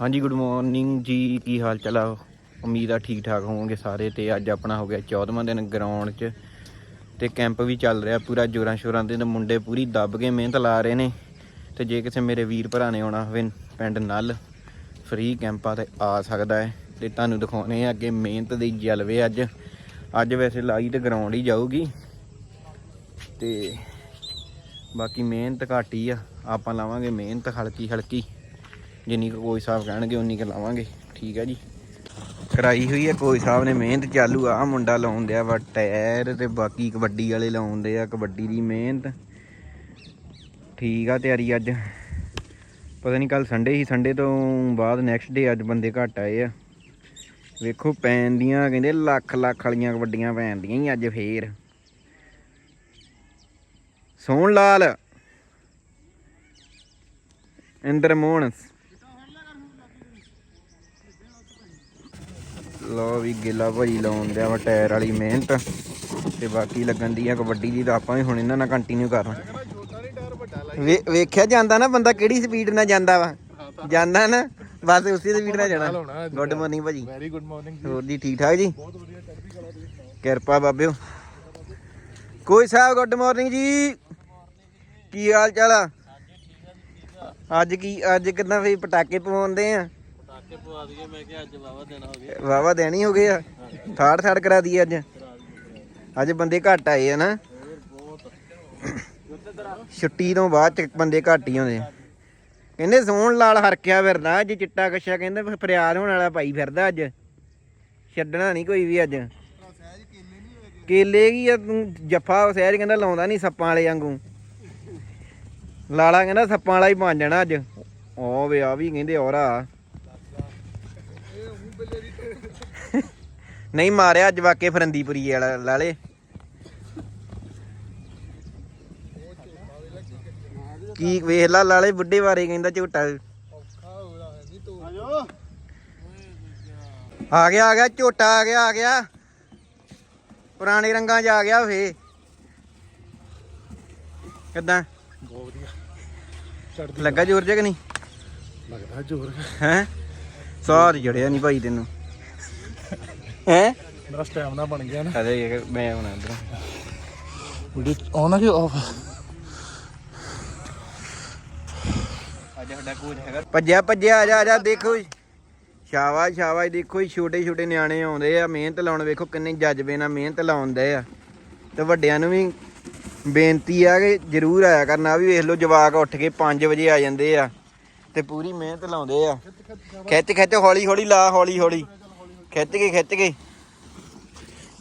ਹਾਂਜੀ good morning ਜੀ। ਕੀ ਹਾਲ ਚਾਲ ਆ? ਉਮੀਦ ਆ ਠੀਕ ਠਾਕ ਹੋਵੋਗੇ ਸਾਰੇ ਤੇ ਅੱਜ ਆਪਣਾ ਹੋ ਗਿਆ 14ਵਾਂ ਦਿਨ ਗਰਾਊਂਡ 'ਚ ਤੇ ਕੈਂਪ ਵੀ ਚੱਲ ਰਿਹਾ ਪੂਰਾ ਜੋਰਾਂ ਸ਼ੋਰਾਂ ਦੇ ਮੁੰਡੇ ਪੂਰੀ ਦੱਬ ਕੇ ਮਿਹਨਤ ਲਾ ਰਹੇ ਨੇ। ਤੇ ਜੇ ਕਿਸੇ ਮੇਰੇ ਵੀਰ ਭਰਾ ਨੇ ਆਉਣਾ ਹੋਵੇ, ਪਿੰਡ ਨਲ ਫ੍ਰੀ ਕੈਂਪਾਂ ਤੇ ਆ ਸਕਦਾ ਹੈ। ਤੇ ਤੁਹਾਨੂੰ ਦਿਖਾਉਣੇ ਆ ਅੱਗੇ ਮਿਹਨਤ ਦੇ ਜਲਵੇ ਅੱਜ। ਅੱਜ ਵੈਸੇ ਲਾਈ ਤੇ ਗਰਾਊਂਡ ਹੀ ਜਾਊਗੀ। ਤੇ ਬਾਕੀ ਮਿਹਨਤ ਘੱਟ ਹੀ ਆ। ਆਪਾਂ ਲਾਵਾਂਗੇ ਮਿਹਨਤ ਹਲਕੀ ਹਲਕੀ ਜਿੰਨੀ ਕੁ ਕੋਈ ਸਾਹਿਬ ਕਹਿਣਗੇ, ਉਨੀ ਕੁ ਲਾਵਾਂਗੇ। ਠੀਕ ਹੈ ਜੀ। ਕਰਾਈ ਹੋਈ ਹੈ ਕੋਈ ਸਾਹਿਬ ਨੇ ਮਿਹਨਤ ਚਾਲੂ ਆ। ਮੁੰਡਾ ਲਾਉਣ ਦਿਆ ਵਾ ਟਾਇਰ ਤੇ ਬਾਕੀ ਕਬੱਡੀ ਵਾਲੇ ਲਾਉਂਦੇ ਆ, ਕਬੱਡੀ ਦੀ ਮਿਹਨਤ। ਠੀਕ ਆ ਤਿਆਰੀ ਅੱਜ। ਪਤਾ ਨਹੀਂ ਕੱਲ ਸੰਡੇ ਹੀ ਸੰਡੇ ਤੋਂ ਬਾਅਦ ਨੈਕਸਟ ਡੇ ਅੱਜ ਬੰਦੇ ਘੱਟ ਆਏ ਆ। ਵੇਖੋ, ਪੈਣ ਦੀਆਂ ਕਹਿੰਦੇ ਲੱਖ ਲੱਖ ਵਾਲੀਆਂ ਕਬੱਡੀਆਂ ਪੈਣ ਦੀਆਂ ਹੀ ਅੱਜ ਫੇਰ। ਸੋਹਣ ਲਾਲ। ਇੰਦਰ ਮੋਹਨ ਲੋ ਵੀ ਗਿੱਲਾ ਭਾਜੀ ਲਾਉਣ ਦਿਆ ਵਾ ਟਾਇਰ ਵਾਲੀ ਮਿਹਨਤ। ਤੇ ਬਾਕੀ ਲੱਗਣ ਦੀ ਆ ਕਬੱਡੀ ਦੀ ਤਾਂ ਆਪਾਂ ਵੀ ਹੁਣ ਇਹਨਾਂ ਨਾਲ ਕੰਟੀਨਿਊ ਕਰਨਾ ਵੇ- ਵੇਖਿਆ ਜਾਂਦਾ ਨਾ ਬੰਦਾ ਕਿਹੜੀ ਸਪੀਡ ਨਾਲ ਜਾਂਦਾ ਵਾ। ਜਾਂਦਾ ਨਾ ਬਸ ਉਸੇ ਸਪੀਡ ਨਾਲ ਜਾਣਾ। ਗੁੱਡ ਮਾਰਨਿੰਗ ਭਾਜੀ। ਵੈਰੀ ਗੁੱਡ ਮਾਰਨਿੰਗ ਹੋਰ ਜੀ ਠੀਕ ਠਾਕ ਜੀ? ਕਿਰਪਾ ਬਾਬਿਓ। ਕੋਈ ਸਾਹਿਬ ਗੁੱਡ ਮਾਰਨਿੰਗ ਜੀ। ਕੀ ਹਾਲ ਚਾਲ ਆ? ਅੱਜ ਕੀ ਅੱਜ ਕਿੰਨਾ ਫੇ ਪਟਾਕੇ ਪਵਾਉਂਦੇ ਆ? ਪਟਾਕੇ ਪਵਾ ਦਈਏ ਮੈਂ ਕਿਹਾ ਅੱਜ ਵਾਵਾ ਦਿਨ ਹੋ ਗਏ ਵਾਵਾ ਦੇਣੀ ਹੋ ਗਏ ਆ? ਥਾੜ ਥਾੜ ਕਰਾ ਦਈਏ ਅੱਜ? ਅੱਜ ਬੰਦੇ ਘੱਟ ਆਏ ਆ ਨਾ। ਛੁੱਟੀ ਤੋਂ ਬਾਅਦ ਚ ਬੰਦੇ ਘੱਟ ਹੀ ਆ। ਕਹਿੰਦੇ ਸੋਹਣ ਲਾਲ ਹਰਕਿਆ ਫਿਰਦਾ ਅੱਜ ਚਿੱਟਾ ਕੱਛਾ ਕਹਿੰਦੇ ਫਰਿਆਦ ਹੋਣ ਵਾਲਾ ਪਾਈ ਫਿਰਦਾ ਅੱਜ। ਛੱਡਣਾ ਨਹੀਂ ਕੋਈ ਵੀ ਅੱਜ। ਕੇਲੇ ਕੀ ਆ ਤੂੰ? ਜੱਫਾ ਸਹਿਜ ਕਹਿੰਦਾ ਲਾਉਂਦਾ ਨਹੀਂ ਸੱਪਾਂ ਵਾਲੇ ਵਾਂਗੂ। ਲਾਲਾ ਕਹਿੰਦਾ ਸੱਪਾਂ ਵਾਲਾ ਹੀ ਬਣ ਜਾਣਾ ਅੱਜ। ਉਹ ਵੇ ਆ ਵੀ ਕਹਿੰਦੇ ਔਰਾ। ਨਹੀਂ ਮਾਰਿਆ ਅੱਜ ਵਾਕੇ ਫਰੰਦੀਪੁਰੀ ਵਾਲਾ ਲਾਲੇ ਕੀ ਵੇਖ ਲਾ ਲਾਲੇ ਬੁੱਢੇ ਬਾਰੇ ਕਹਿੰਦਾ ਝੋਟਾ। ਆ ਗਿਆ ਆ ਗਿਆ ਝੋਟਾ ਆ ਗਿਆ ਆ ਗਿਆ। ਪੁਰਾਣੇ ਰੰਗਾਂ 'ਚ ਆ ਗਿਆ ਫੇ ਕਿੱਦਾਂ? ਬਹੁਤ ਵਧੀਆ। ਚੜ੍ਹਦੀ ਲੱਗਾ ਜ਼ੋਰ ਜੇ ਕਿ ਨਹੀਂ? ਲੱਗਦਾ ਜ਼ੋਰ। ਹੈ? ਸਾਰ ਜੜਿਆ ਨਹੀਂ ਭਾਈ ਤੈਨੂੰ। ਹੈ? ਮੇਰਾ ਸਟੈਮਨਾ ਬਣ ਗਿਆ ਨਾ। ਅਰੇ ਇਹ ਮੈਂ ਹੁਣ ਅੰਦਰ ਵੀਡੀਓ ਆਨ ਆ ਕਿ ਆਫ ਅੱਜ ਸਾਡਾ ਕੋਚ ਹੈਗਾ। ਭੱਜਿਆ ਭੱਜਿਆ ਆ ਜਾ ਆ ਜਾ ਦੇਖੋ ਜੀ। ਸ਼ਾਬਾਸ਼ ਸ਼ਾਬਾਸ਼ ਦੇਖੋ ਛੋਟੇ ਛੋਟੇ ਨਿਆਣੇ ਆਉਂਦੇ ਆ ਮਿਹਨਤ ਲਾਉਣ। ਵੇਖੋ ਕਿੰਨੇ ਜਜ਼ਬੇ ਨਾਲ ਮਿਹਨਤ ਲਾਉਂਦੇ ਆ। ਤੇ ਵੱਡਿਆਂ ਨੂੰ ਵੀ ਬੇਨਤੀ ਆ ਕਿ ਜਰੂਰ ਆਇਆ ਕਰਨਾ। ਵੀ ਵੇਖ ਲਓ ਜਵਾਕ ਉੱਠ ਕੇ 5 ਵਜੇ ਆ ਜਾਂਦੇ ਆ। ਤੇ ਪੂਰੀ ਮਿਹਨਤ ਲਾਉਂਦੇ ਆ। ਖਿੱਚ ਖਿੱਚ, ਹੌਲੀ ਹੌਲੀ ਲਾ, ਹੌਲੀ ਹੌਲੀ। ਖਿੱਚ ਕੇ ਖਿੱਚ ਕੇ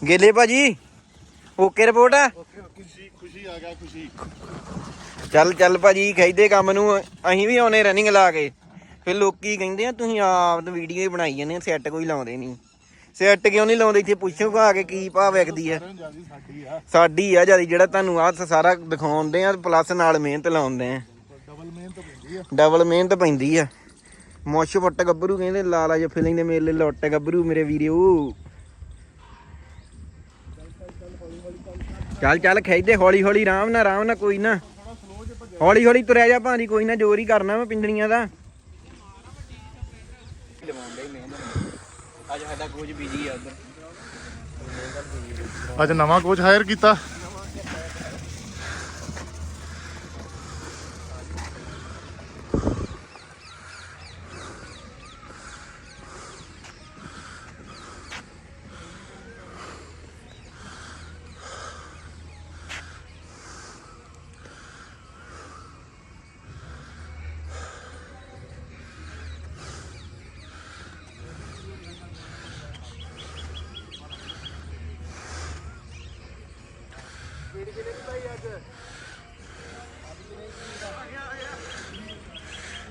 ਗੇਲੇ ਭਾਜੀ, ਓਕੇ ਰਿਪੋਰਟ? ਆ ਖੁਸ਼ੀ ਖੁਸ਼ੀ ਆ ਗਿਆ ਖੁਸ਼ੀ ਚੱਲ ਚੱਲ ਭਾਜੀ ਖਿੱਚਦੇ ਕੰਮ ਨੂੰ। ਅਸੀਂ ਵੀ ਆਉਨੇ ਰਨਿੰਗ ਲਾ ਕੇ। ਫਿਰ ਲੋਕੀ ਕਹਿੰਦੇ ਆ, ਤੁਸੀਂ ਆਪ ਤਾਂ ਵੀਡੀਓ ਹੀ ਬਣਾਈ ਜਾਂਦੇ ਸੈੱਟ ਕੋਈ ਲਾਉਂਦੇ ਨਹੀਂ। ਸੈੱਟ ਕਿਉਂ ਨਹੀਂ ਲਾਉਂਦੇ? ਇੱਥੇ ਪੁੱਛੋ ਆ ਕੇ ਕੀ ਭਾਅ ਵਿਕਦੀ ਆ। ਸਾਡੀ ਆ ਸਾਡੀ ਜ਼ਿਆਦਾ। ਜਿਹੜਾ ਤੁਹਾਨੂੰ ਆਹ ਸਾਰਾ ਦਿਖਾਉਂਦੇ ਆ ਪਲੱਸ ਨਾਲ ਮਿਹਨਤ ਲਾਉਂਦੇ ਆ ਡਬਲ ਮਿਹਨਤ ਪੈਂਦੀ ਆ ਡਬਲ ਮਿਹਨਤ ਪੈਂਦੀ ਆ। ਮੁੱਛ ਫੁੱਟ ਗੱਭਰੂ ਕਹਿੰਦੇ ਲਾਲਾ ਜੇ ਫਿਲਿੰਗ ਦੇ ਮੇਲੇ ਲੁੱਟ ਗੱਭਰੂ ਮੇਰੇ ਵੀਰਿਓ ਚੱਲ ਚੱਲ ਖਿੱਚਦੇ ਹੌਲੀ ਹੌਲੀ ਆਰਾਮ ਨਾਲ ਆਰਾਮ ਨਾਲ ਕੋਈ ਨਾ। ਹੌਲੀ ਹੌਲੀ ਤੁਰਿਆ ਜਾ ਭਾਂਦੀ ਕੋਈ ਨਾ ਜ਼ੋਰ ਹੀ ਕਰਨਾ ਮੈਂ ਪਿੰਡਣੀਆਂ ਦਾ। ਅੱਜ ਸਾਡਾ ਕੋਚ ਬੀਜੀ ਆ ਉਧਰ ਅੱਜ ਨਵਾਂ ਕੋਚ ਹਾਇਰ ਕੀਤਾ।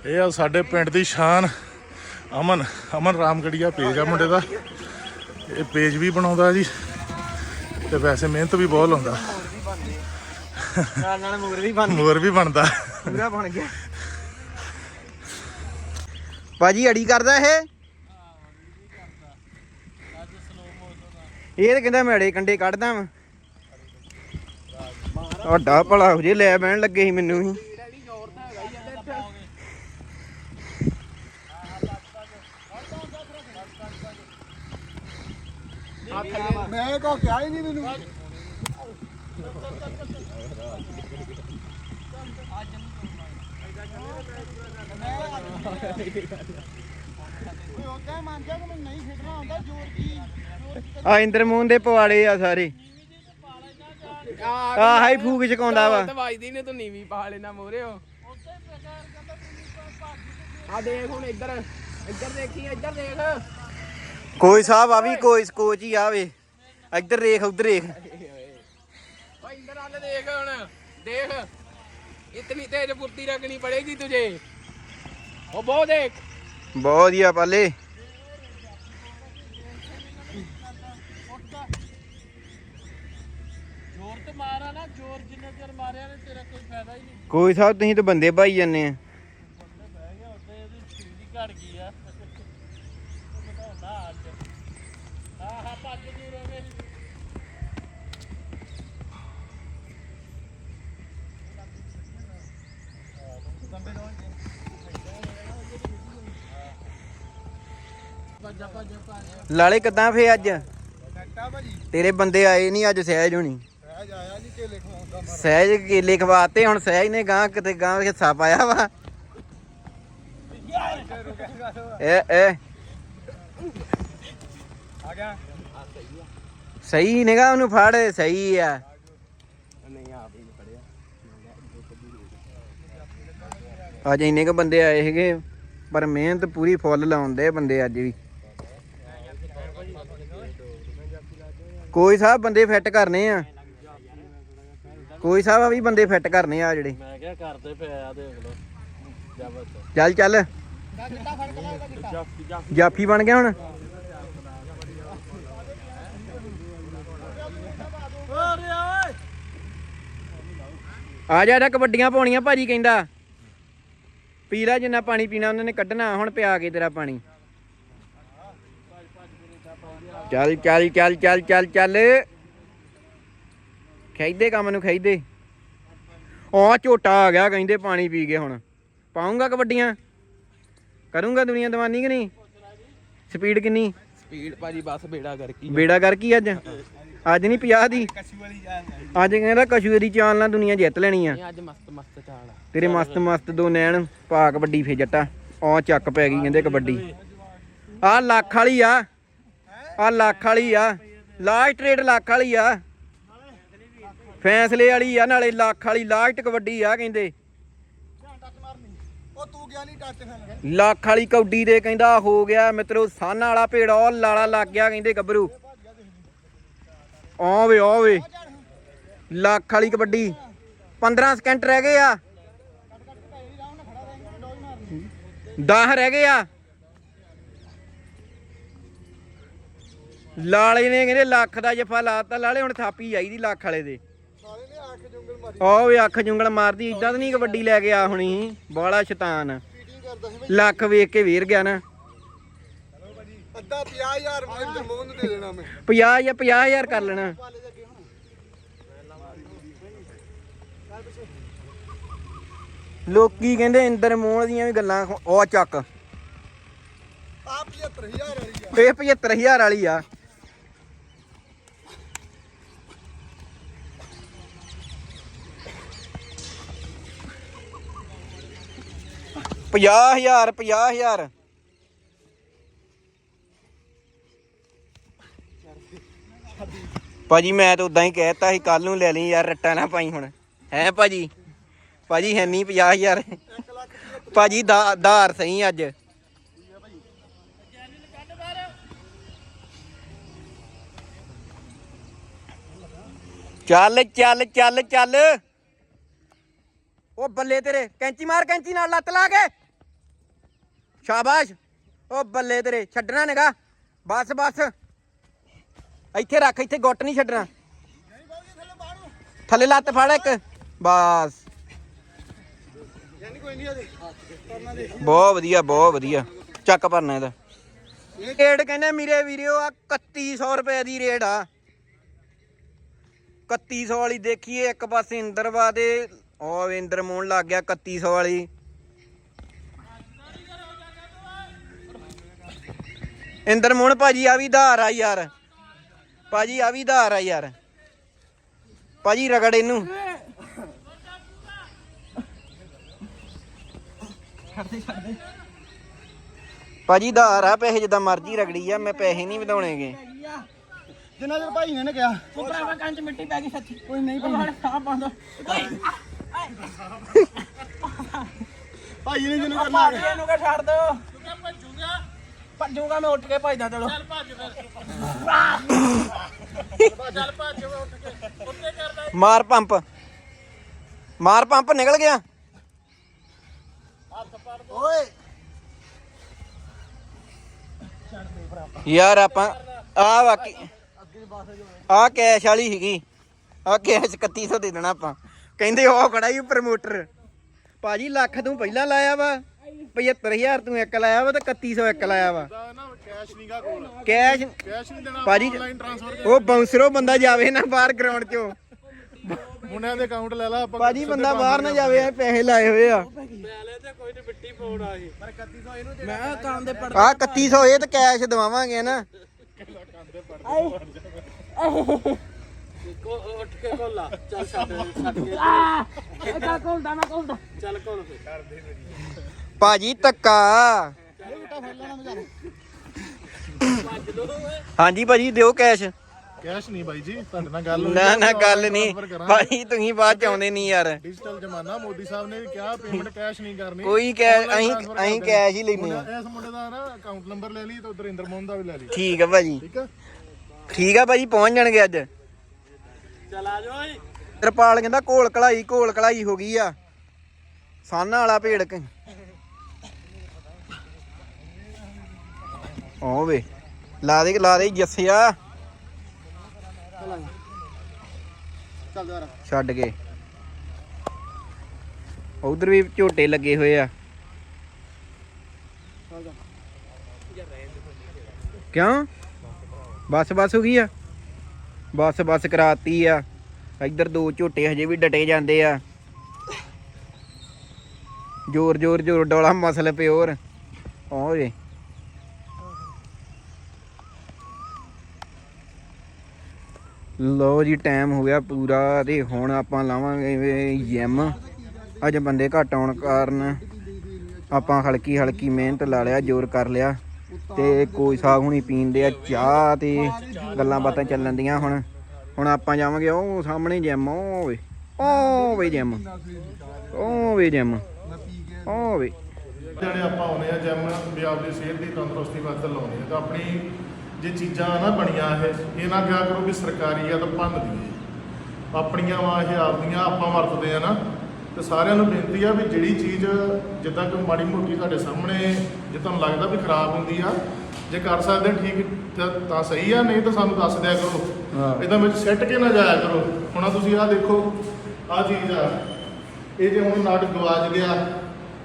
ਇਹ ਆ ਸਾਡੇ ਪਿੰਡ ਦੀ ਸ਼ਾਨ। ਅਮਨ ਅਮਨ ਰਾਮਗੜੀਆ ਪੇਜ ਆ ਮੁੰਡੇ ਦਾ। ਇਹ ਪੇਜ ਵੀ ਬਣਾਉਂਦਾ ਜੀ ਤੇ ਵੈਸੇ ਮਿਹਨਤ ਵੀ ਬਹੁਤ ਲਾਉਂਦਾ। ਨਾਲ ਨਾਲ ਮੂਰ ਵੀ ਬਣ ਮੋਰ ਵੀ ਬਣਦਾ। ਪੂਰਾ ਬਣ ਗਿਆ। ਭਾਜੀ ਅੜੀ ਕਰਦਾ ਇਹ? ਇਹ ਤਾਂ ਕਹਿੰਦਾ ਮੈਂ ਅੜੇ ਕੰਡੇ ਕੱਢਦਾ ਵਾਂ। ਤੁਹਾਡਾ ਭਲਾ ਹੋ ਜੇ ਲੈ ਬਹਿਣ ਲੱਗੇ ਸੀ ਮੈਨੂੰ ਹੀ ਮੈਂ ਕੋ ਕਿਹਾ ਹੀ ਨਹੀਂ ਮੈਨੂੰ। ਆ ਦੇ ਪਵਾੜੇ ਆ ਸਾਰੇ। ਆ ਹਾਈ ਫੂਕ ਚਕਾਉਂਦਾ ਵਾ। ਵੱਜਦੀ ਨੇ ਤੂੰ ਨੀਵੀਂ ਪਾ ਲੈਣਾ ਮੋਰੇ ਹੋ ਆ ਦੇਖ ਹੁਣ ਇੱਧਰ ਇੱਧਰ ਦੇਖੀ ਇੱਧਰ ਦੇਖ। ਕੋਈ ਸਾਹਿਬ ਆ ਵੀ ਕੋਈ ਕੋਚ ਹੀ ਆਵੇ। ਇੱਧਰ ਦੇਖ ਉੱਧਰ ਦੇਖ। ਓ ਇੱਧਰ ਆਲੇ ਦੇਖ ਹੁਣ ਦੇਖ। ਇਤਨੀ ਤੇਜ਼ ਫੁਰਤੀ ਰੱਖਣੀ ਪੜੇਗੀ ਤੁਝੇ। ਉਹ ਬਹੁਤ ਦੇਖ। ਬਹੁਤ ਪਾਲੇ। ਜ਼ੋਰ ਤੇ ਮਾਰਾ ਨਾ ਜ਼ੋਰ ਜਿੰਨਾ ਚਿਰ ਮਾਰਿਆ ਨੇ ਤੇਰਾ ਕੋਈ ਫਾਇਦਾ ਹੀ ਨਹੀਂ। ਕੋਈ ਸਾਹਿਬ ਤੁਸੀਂ ਤਾਂ ਬੰਦੇ ਭਾਈ ਜੰਨੇ ਆ ਬਹਿ ਗਿਆ ਉੱਤੇ ਇਹਦੀ ਸਪੀਡ ਹੀ ਘਟ ਗਈ ਆ ਬਤਾਉਂਦਾ ਅੱਜ ਆਹ ਹਾ ਭੱਜ ਜੂ ਰੋਵੇ ਭੱਜ ਭੱਜ ਭੱਜ ਲਾਲੇ ਕਿਦਾਂ ਫੇ ਅੱਜ? ਭਾਜੀ। ਤੇਰੇ ਬੰਦੇ ਆਏ ਨਹੀਂ ਅੱਜ ਸਹਿਜ ਹੋਣੀ। ਮੈਂ ਜਾਇਆ ਨਹੀਂ ਕੇਲੇ ਖਵਾਉਂਦਾ ਮਰ। ਸਹਿਜ ਕੇਲੇ ਖਵਾਤੇ ਹੁਣ ਸਹਿਜ ਨੇ ਗਾਂ ਕਿਤੇ ਗਾਂ ਹਿੱਸਾ ਪਾਇਆ ਵਾ। ਏ ਏ ਆ ਗਿਆ ਸਹੀ ਨਿਗਾ ਉਹਨੂੰ ਫੜ ਸਹੀ ਆ। ਨਹੀਂ ਆਪ ਹੀ ਪੜਿਆ ਅੱਜ ਇੰਨੇ ਕ ਬੰਦੇ ਆਏ ਹੈਗੇ ਪਰ ਮਿਹਨਤ ਪੂਰੀ ਫੁੱਲ ਲਾਉਂਦੇ ਬੰਦੇ ਅੱਜ ਵੀ। ਕੋਈ ਸਾਹਿਬ ਬੰਦੇ ਫਿੱਟ ਕਰਨੇ ਆ। ਕੋਈ ਸਾਹਿਬ ਆ ਵੀ ਬੰਦੇ ਫਿੱਟ ਕਰਨੇ ਆ ਜਿਹੜੇ। ਮੈਂ ਕਿਹਾ ਕਰਦੇ ਪਿਆ ਦੇਖ ਲਓ। ਚੱਲ ਚੱਲ। ਜਾਫੀ ਬਣ ਗਿਆ ਹੁਣ ਓਰੇ ਓਏ ਆ ਜਾ ਇਹਦਾ ਕਬੱਡੀਆਂ ਪਾਉਣੀਆਂ ਭਾਜੀ ਕਹਿੰਦਾ। ਪੀ ਲੈ ਜਿੰਨਾ ਪਾਣੀ ਪੀਣਾ ਉਹਨਾਂ ਨੇ ਕੱਢਣਾ ਹੁਣ ਪਿਆ ਕੇ ਤੇਰਾ ਪਾਣੀ। ਚੱਲ ਚੱਲ ਚੱਲ ਚੱਲ ਚੱਲ ਚੱਲ। ਖੈਦੇ ਕੰਮ ਨੂੰ ਖੈਦੇ ਉਹ ਝੋਟਾ ਆ ਗਿਆ ਕਹਿੰਦੇ ਪਾਣੀ ਪੀ ਕੇ ਹੁਣ। ਪਾਉਂਗਾ ਕਬੱਡੀਆਂ? ਕਰੂੰਗਾ ਦੁਨੀਆ ਦਵਾਨੀ ਕਿ ਨਹੀਂ? ਸਪੀਡ ਕਿੰਨੀ? ਸਪੀਡ ਭਾਜੀ ਬਸ ਬੇੜਾ ਕਰਕੀ ਬੇੜਾ ਕਰ ਕੀ ਅੱਜ? ਅੱਜ ਨਹੀਂ 50 ਦੀ? ਕਸ਼ੂ ਵਾਲੀ ਜਾਨ ਅੱਜ ਕਹਿੰਦਾ ਕਸ਼ੂਰੀ ਚਾਲ ਨਾਲ ਦੁਨੀਆ ਜਿੱਤ ਲੈਣੀ ਆ। ਨਹੀਂ ਅੱਜ ਮਸਤ ਮਸਤ ਚਾਲ ਆ। ਤੇਰੇ ਮਸਤ ਮਸਤ ਦੋ ਨੈਣ ਪਾ ਕਬੱਡੀ ਫੇ ਜੱਟਾ। ਆ ਚੱਕ ਪੈ ਗਈ ਕਹਿੰਦੇ ਕਬੱਡੀ। ਆ ਲੱਖ ਵਾਲੀ ਆ। ਆ ਲੱਖ ਵਾਲੀ ਆ। ਲਾਸਟ ਰੇਟ ਲੱਖ ਵਾਲੀ ਆ। ਫੈਸਲੇ ਵਾਲੀ ਆ ਨਾਲੇ ਲੱਖ ਵਾਲੀ ਲਾਸਟ ਕਬੱਡੀ ਆ ਕਹਿੰਦੇ। ਲੱਖ ਵਾਲੀ ਕੌਡੀ ਦੇ ਕਹਿੰਦਾ ਹੋ ਗਿਆ ਮਿੱਤਰੋ ਸਾਨਾ ਵਾਲਾ ਭੇੜਾ ਉਹ ਲਾਲਾ ਲੱਗ ਗਿਆ ਕਹਿੰਦੇ ਗੱਭਰੂ। ਓਵੇ ਵੇ ਲੱਖ ਵਾਲੀ ਕਬੱਡੀ। 15 ਸਕਿੰਟ ਰਹਿ ਗਏ ਆ। 10 ਰਹਿ ਗਏ ਆ। ਲਾਲੇ ਨੇ ਕਹਿੰਦੇ ਲੱਖ ਦਾ ਜਫਾ ਲਾਤਾ। ਲਾਲੇ ਹੁਣ ਥਾਪੀ ਜਾਈਦੀ ਲੱਖ ਵਾਲੇ ਦੇ। ਸਾਲੇ ਨੇ ਅੱਖ ਜੁੰਗਲ ਮਾਰਦੀ। ਇਦਾਂ ਤਾਂ ਨਹੀਂ ਕਬੱਡੀ ਲੈ ਕੇ ਆ ਹੁਣੀ। ਬਾਲਾ ਸ਼ੈਤਾਨ। ਲੱਖ ਵੇਖ ਕੇ ਵੀਰ ਗਿਆ ਨਾ। ਅੱਧਾ 50000 ਮੈਂ ਇੱਧਰ ਮੋਹਨ ਨੂੰ ਦੇ ਦੇਣਾ ਮੈਂ। 50 ਜਾਂ 50000 ਕਰ ਲੈਣਾ। ਲੋਕੀ ਕਹਿੰਦੇ ਇੰਦਰ ਮੋਹਣ ਦੀਆਂ ਵੀ ਗੱਲਾਂ ਉਹ ਚੱਕ। ਆ 75000 ਵਾਲੀ ਆ। ਇਹ 75000 ਵਾਲੀ ਆ। ਪੰਜਾਹ ਹਜ਼ਾਰ ਪੰਜਾਹ ਹਜ਼ਾਰ। ਭਾਜੀ, ਮੈਂ ਤਾਂ ਉਦਾਂ ਹੀ ਕਹਿਤਾ ਸੀ ਕੱਲ ਨੂੰ ਲੈ ਲਈ ਯਾਰ, ਰੱਟਾ ਨਾ ਪਾਈ ਹੁਣ। ਹੈ ਭਾਜੀ? ਭਾਜੀ, ਹੈ ਨਹੀਂ 50000 ਭਾਜੀ, ਦਾ, ਧਾਰ ਸਹੀ ਅੱਜ। ਚੱਲ ਚੱਲ ਚੱਲ ਚੱਲ। ਉਹ ਬੱਲੇ ਤੇਰੇ, ਕੈਂਚੀ ਮਾਰ, ਕੈਂਚੀ ਨਾਲ ਲੱਤ ਲਾ ਕੇ। ਸ਼ਾਬਾਸ਼। ਉਹ ਬੱਲੇ ਤੇਰੇ, ਛੱਡਣਾ ਨਿਗਾ ਬਸ ਬਸ। ਇੱਥੇ ਰੱਖ, ਇੱਥੇ ਗੁੱਟ ਨਹੀਂ ਛੱਡਣਾ। ਥੱਲੇ ਲੱਤ ਫੜ ਇੱਕ, ਬਸ। ਬਹੁਤ ਵਧੀਆ ਬਹੁਤ ਵਧੀਆ। ਚੱਕ ਭਰਨਾ ਇਹਦਾ। ਰੇਟ ਕਹਿੰਦੇ ਮੇਰੇ ਵੀਰਿਓ ਆ 3100 ਰੁਪਏ ਦੀ ਰੇਟ ਆ। 3100 ਵਾਲੀ ਦੇਖੀਏ, ਇੱਕ ਪਾਸੇ ਇੰਦਰਵਾ ਦੇ ਉਹ ਇੰਦਰ ਮੋਹਨ ਲੱਗ ਗਿਆ 3100 ਵਾਲੀ। ਇੰਦਰ ਮੋਹਨ ਭਾਜੀ ਆ ਵੀ ਧਾਰ ਆ ਯਾਰ। ਭਾਜੀ ਆ ਵੀ ਧਾਰ ਆ ਯਾਰ। ਭਾਜੀ ਰਗੜ ਇਹਨੂੰ। ਭਾਜੀ ਧਾਰ ਆ ਪੈਸੇ ਜਿੱਦਾਂ ਮਰਜ਼ੀ ਰਗੜੀ ਆ ਮੈਂ ਪੈਸੇ ਨਹੀਂ ਵਧਾਉਣੇਗੇ। ਜਿੰਨਾ ਚਿਰ ਭਾਈ ਨੇ ਨਾ ਕਿਹਾ। ਉਹ ਭਰਾਵਾ ਕੰਚ ਮਿੱਟੀ ਪੈ ਗਈ ਸੱਚੀ। ਕੋਈ ਨਹੀਂ ਹੜ ਸਾਹ ਬੰਦ ਭਾਈ ਨੇ ਜਿਹਨੂੰ ਕਰਨਾ ਭਾਜੀ ਇਹਨੂੰ ਕਹ ਛੱਡ ਦੋ ਭੱਜੂਗਾ ਮੈਂ ਉੱਠ ਕੇ ਭੱਜਦਾ ਚਲੋ। ਮਾਰ ਪੰਪ। ਮਾਰ ਪੰਪ ਨਿਕਲ ਗਿਆ। ਓਏ। ਯਾਰ ਆਪਾਂ ਆ ਵਾਕੀ ਆ ਕੈਸ਼ ਵਾਲੀ ਸੀਗੀ। ਆ ਕੈਸ਼ 3100 ਦੇ ਦੇਣਾ ਆਪਾਂ। ਕਹਿੰਦੇ ਉਹ ਖੜਾ ਹੀ ਪ੍ਰਮੋਟਰ। ਭਾਜੀ ਲੱਖ ਤੂੰ ਪਹਿਲਾਂ ਲਾਇਆ ਵਾ। 75000 ਤੂੰ ਇੱਕ ਲਾਇਆ ਵਾ ਤੇ 3100 ਇੱਕ ਲਾਇਆ ਵਾ। ਨਾ ਕੈਸ਼ ਨਹੀਂਗਾ ਕੋਲ। ਕੈਸ਼ ਕੈਸ਼ ਨਹੀਂ ਦੇਣਾ ਭਾਜੀ ਆਨਲਾਈਨ ਟ੍ਰਾਂਸਫਰ ਉਹ ਬਾਉਂਸਰੋਂ ਬੰਦਾ ਜਾਵੇ ਨਾ ਬਾਹਰ ਗਰਾਊਂਡ 'ਚੋਂ। ਮੁੰਡਿਆਂ ਦੇ ਅਕਾਊਂਟ ਲੈ ਲਾ ਆਪਾਂ ਭਾਜੀ ਬੰਦਾ ਬਾਹਰ ਨਾ ਜਾਵੇ ਇਹ ਪੈਸੇ ਲਾਏ ਹੋਏ ਆ। ਮੈਂ ਕੰਮ ਦੇ ਪੜ ਆ 3100 ਇਹ ਤੇ ਕੈਸ਼ ਦਵਾਵਾਂਗੇ ਨਾ। ਉੱਠ ਕੇ ਕੋਲਾ ਚੱਲ ਛੱਡ ਛੱਡ ਕੇ ਕੋਲਦਾ ਮੈਂ ਕੋਲਦਾ ਚੱਲ ਕੋਲ ਭਾਜੀ ਧੱਕਾ। ਹਾਂਜੀ ਭਾਜੀ ਦਿਓ ਕੈਸ਼। ਕੈਸ਼ ਨਹੀਂ ਬਾਈ ਜੀ ਤੁਹਾਡੇ ਨਾਲ ਗੱਲ ਹੋਈ ਨਾ ਨਾ ਗੱਲ ਨਹੀਂ। ਭਾਜੀ ਤੁਸੀਂ ਬਾਅਦ ਚ ਆਉਂਦੇ ਨਹੀਂ ਯਾਰ। ਡਿਜੀਟਲ ਜ਼ਮਾਨਾ ਮੋਦੀ ਸਾਹਿਬ ਨੇ ਵੀ ਕਿਹਾ ਪੇਮੈਂਟ ਕੈਸ਼ ਨਹੀਂ ਕਰਨੀ। ਕੋਈ ਕੈਸ਼ ਅਸੀਂ ਅਸੀਂ ਕੈਸ਼ ਹੀ। ਲੈਨੇ ਆ ਇਸ ਮੁੰਡੇ ਦਾ ਨਾ ਅਕਾਊਂਟ ਨੰਬਰ ਲੈ ਲਈ ਤੇ ਉਧਰ ਇੰਦਰ ਮੋਹਨ ਦਾ ਵੀ ਲੈ ਲਈ। ਠੀਕ ਆ ਭਾਜੀ। ਠੀਕ ਆ? ਠੀਕ ਆ ਭਾਜੀ ਪਹੁੰਚ ਜਾਣਗੇ ਅੱਜ। ਚੱਲ ਆ ਜਾਓ ਓਏ। ਤਰਪਾਲ ਕਹਿੰਦਾ ਘੋਲ ਕਲਾਈ ਘੋਲ ਕਲਾਈ ਹੋ ਗਈ ਆ। ਸਾਨਾ ਵਾਲਾ ਭੇੜ ਕੇ। ਓ ਵੇ। ਲਾ ਦੇ ਲਾ ਦੇ ਜੱਸਿਆ। ਚੱਲ ਛੱਡ ਕੇ। ਉਧਰ ਵੀ ਝੋਟੇ ਲੱਗੇ ਹੋਏ ਆ। ਕਿਉਂ? ਬਸ ਬਸ ਹੋ ਗਈ ਆ? ਬਸ ਬਸ ਕਰਾਤੀ ਆ। ਇੱਧਰ ਦੋ ਝੋਟੇ ਹਜੇ ਵੀ ਡਟੇ ਜਾਂਦੇ ਆ। ਜੋਰ ਜੋਰ ਜੋਰ ਡੋਲਾ ਮਸਲ ਪਿਓਰ। ਓਏ ਲੋ ਜੀ ਟਾਈਮ ਹੋ ਗਿਆ ਪੂਰਾ ਤੇ ਹੁਣ ਆਪਾਂ ਲਾਵਾਂਗੇ ਜਿਮ ਅੱਜ ਬੰਦੇ ਘੱਟ ਆਉਣ ਕਾਰਨ ਆਪਾਂ ਹਲਕੀ ਹਲਕੀ ਮਿਹਨਤ ਲਾ ਲਿਆ, ਜ਼ੋਰ ਕਰ ਲਿਆ। ਤੇ ਕੋਈ ਸਾਗ ਹੁਣੀ ਪੀਂਦੇ ਆ, ਚਾਹ ਤੇ ਗੱਲਾਂ ਬਾਤਾਂ ਚੱਲਣ ਦੀਆਂ ਹੁਣ। ਹੁਣ ਆਪਾਂ ਜਾਵਾਂਗੇ, ਉਹ ਸਾਹਮਣੇ ਜਿਮ ਉਹ ਵੇ ਉਹ ਵੇ ਜਿਮ ਉਹ ਵੇ ਜਿਮ ਉਹ ਵੇ। ਜਿਹੜੇ ਆਪਾਂ ਆਉਨੇ ਆ ਜਿਮ ਵੀ ਆਪਦੀ ਸਿਹਤ ਦੀ ਤੰਦਰੁਸਤੀ ਵਾਸਤੇ ਲਾਉਣੇ ਆ, ਤਾਂ ਆਪਣੀ ਜੇ ਚੀਜ਼ਾਂ ਨਾ ਬਣੀਆਂ ਇਹ ਇਹ ਨਾ ਕਿਹਾ ਕਰੋ ਵੀ ਸਰਕਾਰੀ ਆ ਤਾਂ ਭੰਨ ਦਈਏ। ਆਪਣੀਆਂ ਵਾ ਇਹ ਆਪਦੀਆਂ ਆਪਾਂ ਵਰਤਦੇ ਆ ਨਾ। ਤੇ ਸਾਰਿਆਂ ਨੂੰ ਬੇਨਤੀ ਆ ਵੀ ਜਿਹੜੀ ਚੀਜ਼ ਜਿੱਦਾਂ ਕਿ ਮਾੜੀ ਮੋਟੀ ਤੁਹਾਡੇ ਸਾਹਮਣੇ ਜੇ ਤੁਹਾਨੂੰ ਲੱਗਦਾ ਵੀ ਖਰਾਬ ਹੁੰਦੀ ਆ ਜੇ ਕਰ ਸਕਦੇ ਠੀਕ ਤਾਂ- ਤਾਂ ਸਹੀ ਆ ਨਹੀਂ ਤਾਂ ਸਾਨੂੰ ਦੱਸ ਦਿਆ ਕਰੋ। ਇਹਦਾ ਵਿੱਚ ਸਿੱਟ ਕੇ ਨਾ ਜਾਇਆ ਕਰੋ। ਹੁਣ ਆਹ ਤੁਸੀਂ ਆਹ ਦੇਖੋ ਆਹ ਚੀਜ਼ ਆ। ਇਹ ਜੇ ਹੁਣ ਨਟ ਗਵਾਚ ਗਿਆ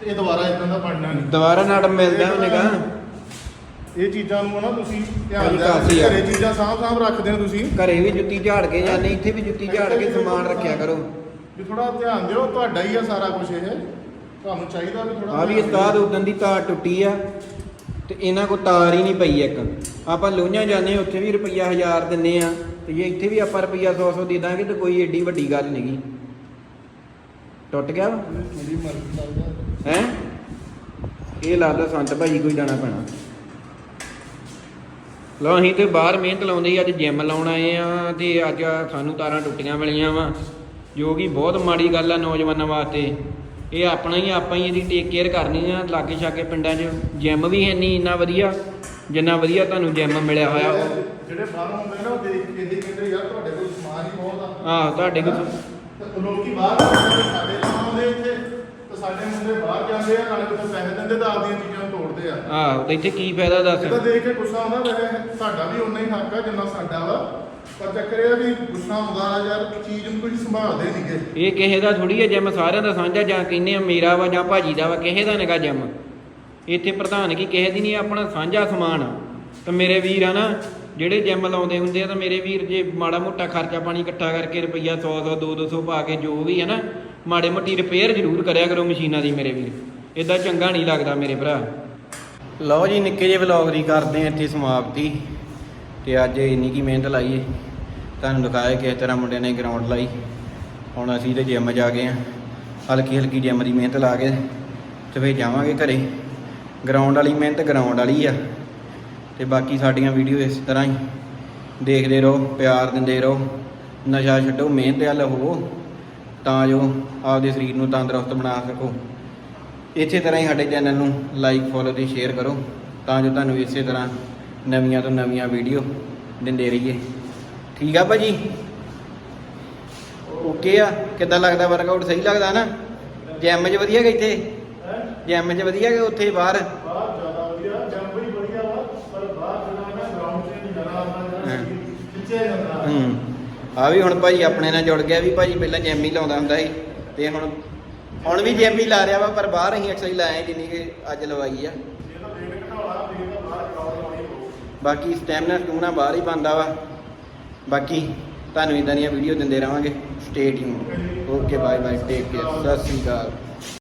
ਤੇ ਇਹ ਦੁਬਾਰਾ ਇਦਾਂ ਦਾ ਬਣਨਾ ਨਹੀਂ। ਦੁਬਾਰਾ ਨਾੜ ਮਿਲਦਾ ਉਹਨੇਗਾ ਇਹ ਚੀਜ਼ਾਂ ਨੂੰ ਨਾ ਤੁਸੀਂ ਧਿਆਨ ਦਿਆ ਕਾਫੀ ਆ। ਘਰੇ ਚੀਜ਼ਾਂ ਸਾਂਭ ਸਾਂਭ ਰੱਖਦੇ ਹੋ ਤੁਸੀਂ। ਘਰੇ ਵੀ ਜੁੱਤੀ ਝਾੜ ਕੇ ਜਾਂਦੇ ਇੱਥੇ ਵੀ ਜੁੱਤੀ ਝਾੜ ਕੇ ਸਮਾਨ ਰੱਖਿਆ ਕਰੋ। ਵੀ ਥੋੜਾ ਧਿਆਨ ਦਿਓ ਤੁਹਾਡਾ ਹੀ ਆ ਸਾਰਾ ਕੁਝ ਇਹ। ਤੁਹਾਨੂੰ ਚਾਹੀਦਾ ਵੀ ਥੋੜਾ ਆ ਵੀ ਉਸਤਾਦ ਉਦੋਂ ਦੀ ਤਾਰ ਟੁੱਟੀ ਆ ਤੇ ਇਹਨਾਂ ਕੋ ਤਾਰ ਹੀ ਨਹੀਂ ਪਈ ਇੱਕ। ਆਪਾਂ ਲੋਹੀਆਂ ਜਾਂਦੇ ਉੱਥੇ ਵੀ ਰੁਪਈਆ 1000 ਦਿੰਨੇ ਆ ਤੇ ਜੇ ਇੱਥੇ ਵੀ ਆਪਾਂ ਰੁਪਈਆ 100 100 ਦੇ ਦਾਂਗੇ ਤੇ ਕੋਈ ਏਡੀ ਵੱਡੀ ਗੱਲ ਨਹੀਂਗੀ ਟੁੱਟ ਗਿਆ ਮੇਰੀ ਮਰਜ਼ੀ ਲੱਗਦਾ। ਹੈ? ਇਹ ਲੱਗਦਾ ਸੰਤ ਭਾਜੀ ਕੋਈ ਜਾਣਾ ਪੈਣਾ। ਲੋ ਅਸੀਂ ਤੇ ਬਾਹਰ ਮਿਹਨਤ ਲਾਉਂਦੇ ਅੱਜ ਜਿਮ ਲਾਉਣ ਆਏ ਆ ਤੇ ਅੱਜ ਸਾਨੂੰ ਤਾਰਾਂ ਟੁੱਟੀਆਂ ਮਿਲੀਆਂ ਵਾ ਜੋ ਕਿ ਬਹੁਤ ਮਾੜੀ ਗੱਲ ਆ ਨੌਜਵਾਨਾਂ ਵਾਸਤੇ। ਇਹ ਆਪਣਾ ਹੀ ਆਪਾਂ ਹੀ ਇਹਦੀ ਟੇਕ ਕੇਅਰ ਕਰਨੀ ਆ ਲਾਗੇ ਛਾਗੇ ਪਿੰਡਾਂ 'ਚ ਜਿਮ ਵੀ ਹੈ ਨਹੀਂ ਇੰਨਾ ਵਧੀਆ ਜਿੰਨਾ ਵਧੀਆ ਤੁਹਾਨੂੰ ਜਿਮ ਮਿਲਿਆ ਹੋਇਆ। ਉਹ ਜਿਹੜੇ ਬਾਹਰੋਂ ਹੁੰਦੇ ਨੇ ਉਹ ਦੇਖ ਕੇ ਕਹਿੰਦੇ ਯਾਰ ਤੁਹਾਡੇ ਕੋਲ ਸਮਾਨ ਹੀ ਬਹੁਤ ਆ। ਆਹ ਤੁਹਾਡੇ ਕੋਲ ਤੇ ਲੋਕੀ ਬਾਹਰ ਸਾਡੇ ਨਾਲ ਆਉਂਦੇ ਇੱਥੇ ਤੇ ਸਾਡੇ ਮੁੰਡੇ ਬਾਹਰ ਜਾਂਦੇ ਆ ਨਾਲੇ ਉੱਥੇ ਪੈਸੇ ਦਿੰਦੇ ਤਾਂ ਆਪਦੀਆਂ ਚੀਜ਼ਾਂ ਆ। ਆਹ ਤੇ ਇੱਥੇ ਕੀ ਫਾਇਦਾ ਦੱਸ? ਇਹ ਤਾਂ ਦੇਖ ਕੇ ਗੁੱਸਾ ਆਉਂਦਾ ਵੈਸੇ ਸਾਡਾ ਵੀ ਉਨਾ ਹੀ ਹੱਕ ਆ ਜਿੰਨਾ ਸਾਡਾ ਵਾ। ਪਰ ਚੱਕਰ ਇਹ ਆ ਵੀ ਗੁੱਸਾ ਆਉਂਦਾ ਆ ਯਾਰ ਚੀਜ਼ ਨੂੰ ਕੋਈ ਸੰਭਾਲਦੇ ਨਹੀਂਗੇ ਇਹ ਕਿਸੇ ਦਾ ਥੋੜੀ ਹੈ ਜਿਮ ਸਾਰਿਆਂ ਦਾ ਸਾਂਝਾ ਜਾਂ ਕਹਿੰਦੇ ਆ ਮੇਰਾ ਵਾ ਜਾਂ ਭਾਜੀ ਦਾ ਵਾ ਕਿਸੇ ਦਾ ਨਿਗਾ ਜਿਮ। ਇੱਥੇ ਪ੍ਰਧਾਨ ਕੀ ਕਿਸੇ ਦੀ ਨਹੀਂ ਆਪਣਾ ਸਾਂਝਾ ਸਮਾਨ ਆ। ਤੇ ਮੇਰੇ ਵੀਰ ਆ ਨਾ ਜਿਹੜੇ ਜਿਮ ਲਾਉਂਦੇ ਹੁੰਦੇ ਆ ਤਾਂ ਮੇਰੇ ਵੀਰ ਜੇ ਮਾੜਾ ਮੋਟਾ ਖਰਚਾ ਪਾਣੀ ਇਕੱਠਾ ਕਰਕੇ ਰੁਪਈਆ 100 100 2 200 ਪਾ ਕੇ ਜੋ ਵੀ ਹੈ ਨਾ ਮਾੜੇ ਮੋਟੀ ਰਿਪੇਅਰ ਜ਼ਰੂਰ ਕਰਿਆ ਕਰੋ ਮਸ਼ੀਨਾਂ ਦੀ ਮੇਰੇ ਵੀਰ। ਇਦਾਂ ਚੰਗਾ ਨਹੀਂ ਲੱਗਦਾ ਮੇਰੇ ਭਰਾ। ਲਓ ਜੀ, ਨਿੱਕੇ ਜਿਹੇ ਵਲੌਗ ਦੀ ਕਰਦੇ ਆ ਇੱਥੇ ਸਮਾਪਤੀ। ਤੇ ਅੱਜ ਇੰਨੀ ਕੀ ਮਿਹਨਤ ਲਾਈ ਏ। ਤੁਹਾਨੂੰ ਦਿਖਾਇਆ ਕਿਸ ਤਰ੍ਹਾਂ ਮੁੰਡਿਆਂ ਨੇ ਗਰਾਊਂਡ ਲਾਈ। ਹੁਣ ਅਸੀਂ ਤੇ ਜਿਮ ਜਾ ਗਏ ਆ ਹਲਕੀ ਹਲਕੀ ਜਿਮ ਦੀ ਮਿਹਨਤ ਲਾ ਕੇ ਤੇ ਫੇਰ ਜਾਵਾਂਗੇ ਘਰੇ। ਗਰਾਊਂਡ ਵਾਲੀ ਮਿਹਨਤ ਗਰਾਊਂਡ ਵਾਲੀ ਆ। ਤੇ ਬਾਕੀ ਸਾਡੀਆਂ ਵੀਡੀਓ ਇਸ ਤਰ੍ਹਾਂ ਹੀ। ਦੇਖਦੇ ਰਹੋ, ਪਿਆਰ ਦਿੰਦੇ ਰਹੋ। ਨਸ਼ਾ ਛੱਡੋ, ਮਿਹਨਤ ਵੱਲ ਹੋਵੋ। ਤਾਂ ਜੋ ਆਪਦੇ ਸਰੀਰ ਨੂੰ ਤੰਦਰੁਸਤ ਬਣਾ ਸਕੋ। ਇਸੇ ਤਰ੍ਹਾਂ ਹੀ ਸਾਡੇ ਚੈਨਲ ਨੂੰ ਲਾਈਕ ਫੋਲੋ ਤੇ ਸ਼ੇਅਰ ਕਰੋ ਤਾਂ ਜੋ ਤੁਹਾਨੂੰ ਇਸੇ ਤਰ੍ਹਾਂ ਨਵੀਆਂ ਤੋਂ ਨਵੀਆਂ ਵੀਡੀਓ ਦਿੰਦੇ ਰਹੀਏ। ਠੀਕ ਆ ਭਾਜੀ? ਓਕੇ ਆ। ਕਿੱਦਾਂ ਲੱਗਦਾ ਵਰਕਆਊਟ ਸਹੀ ਲੱਗਦਾ ਨਾ? ਜਿਮ 'ਚ ਵਧੀਆ ਕਿ ਇੱਥੇ? ਜਿਮ 'ਚ ਵਧੀਆ ਕਿ ਉੱਥੇ ਬਾਹਰ? ਬਾਹਰ ਜ਼ਿਆਦਾ ਵਧੀਆ। ਜੰਮ ਵੀ ਵਧੀਆ ਵਾ ਪਰ ਬਾਹਰ ਜਿਹੜਾ ਨਾ ਗਰਾਊਂਡ 'ਚ ਨਹੀਂ ਜਾਣਾ ਆਪਣਾ ਜਿਹੜਾ ਹਾਂ। ਖਿੱਚਿਆ ਜਾਂਦਾ। ਹੂੰ। ਆ ਵੀ ਹੁਣ ਭਾਈ ਆਪਣੇ ਨਾਲ ਜੁੜ ਗਿਆ ਵੀ ਭਾਜੀ ਪਹਿਲਾਂ ਜਿਮ ਹੀ ਲਾਉਂਦਾ ਹੁੰਦਾ ਸੀ ਤੇ ਹੁਣ ਹੁਣ ਵੀ ਜਿਮ ਹੀ ਲਾ ਰਿਹਾ ਵਾ, ਪਰ ਬਾਹਰ ਅਸੀਂ ਐਕਸਰਸਾਈਜ਼ ਲਾਏ ਜਿੰਨੀ ਕਿ ਅੱਜ ਲਵਾਈ ਆ। ਬਾਕੀ ਸਟੈਮਿਨਾ ਸਟੂਮਨਾ ਬਾਹਰ ਹੀ ਬੰਦਾ ਵਾ। ਬਾਕੀ ਤੁਹਾਨੂੰ ਇਦਾਂ ਦੀਆਂ ਵੀਡੀਓ ਦਿੰਦੇ ਰਵਾਂਗੇ। Stay tune okay bye bye take care Sat Sri Akal.